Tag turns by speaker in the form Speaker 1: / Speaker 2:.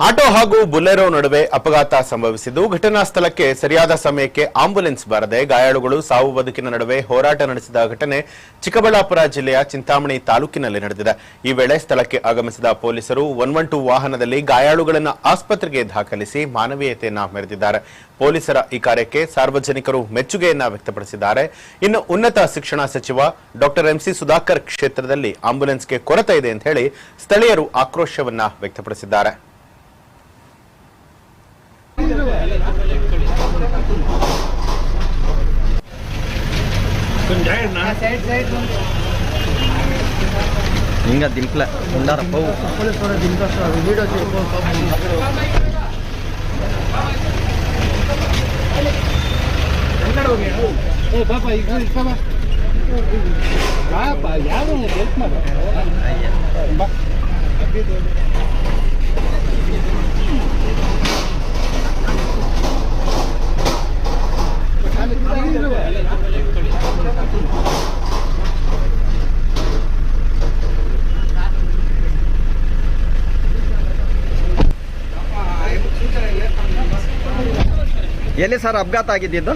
Speaker 1: Auto ಹಾಗೂ ಬುಲೆರೋ ನಡುವೆ ಅಪಘಾತ ಸಂಭವಿಸಿದ್ದು, ಘಟನಾ ಸ್ಥಳಕ್ಕೆ ಸರಿಯಾದ ಸಮಯಕ್ಕೆ ಆಂಬುಲೆನ್ಸ್ ಬಾರದೆ ಗಾಯಾಳುಗಳು ಸಾವು ಬದುಕಿನ ನಡುವೆ ಹೋರಾಟ ನಡೆಸಿದ ಘಟನೆ ಚಿಕ್ಕಬಳ್ಳಾಪುರ ಜಿಲ್ಲೆಯ ಚಿಂತಾಮಣಿ ತಾಲೂಕಿನಲ್ಲಿ ನಡೆದಿದೆ. ಈ ವೇಳೆ ಸ್ಥಳಕ್ಕೆ ಆಗಮಿಸಿದ ಪೊಲೀಸರು ಒನ್ ಒನ್ ಟು ವಾಹನದಲ್ಲಿ ಗಾಯಾಳುಗಳನ್ನು ಆಸ್ಪತ್ರೆಗೆ ದಾಖಲಿಸಿ ಮಾನವೀಯತೆಯನ್ನು ಮೆರೆದಿದ್ದಾರೆ. ಪೊಲೀಸರ ಈ ಕಾರ್ಯಕ್ಕೆ ಸಾರ್ವಜನಿಕರು ಮೆಚ್ಚುಗೆಯನ್ನು ವ್ಯಕ್ತಪಡಿಸಿದ್ದಾರೆ. ಇನ್ನು ಉನ್ನತ ಶಿಕ್ಷಣ ಸಚಿವ ಡಾಕ್ಟರ್ ಎಂಸಿ ಸುಧಾಕರ್ ಕ್ಷೇತ್ರದಲ್ಲಿ ಆಂಬ್ಯುಲೆನ್ಸ್ಗೆ ಕೊರತೆ ಇದೆ ಅಂತ ಹೇಳಿ ಸ್ಥಳೀಯರು ಆಕ್ರೋಶವನ್ನ ವ್ಯಕ್ತಪಡಿಸಿದ್ದಾರೆ.
Speaker 2: ಹಿಂಗ ದಿಂಪ್ಲ ఉండారప్ప
Speaker 3: ಪಾಪ ಈಗ ಪಾಪ ಪಾಪ ಯಾರು ಹೆಲ್ಪ್ ಮಾಡ
Speaker 2: ಎಲ್ಲಿ ಸರ್ ಅಪಘಾತ ಆಗಿದ್ದು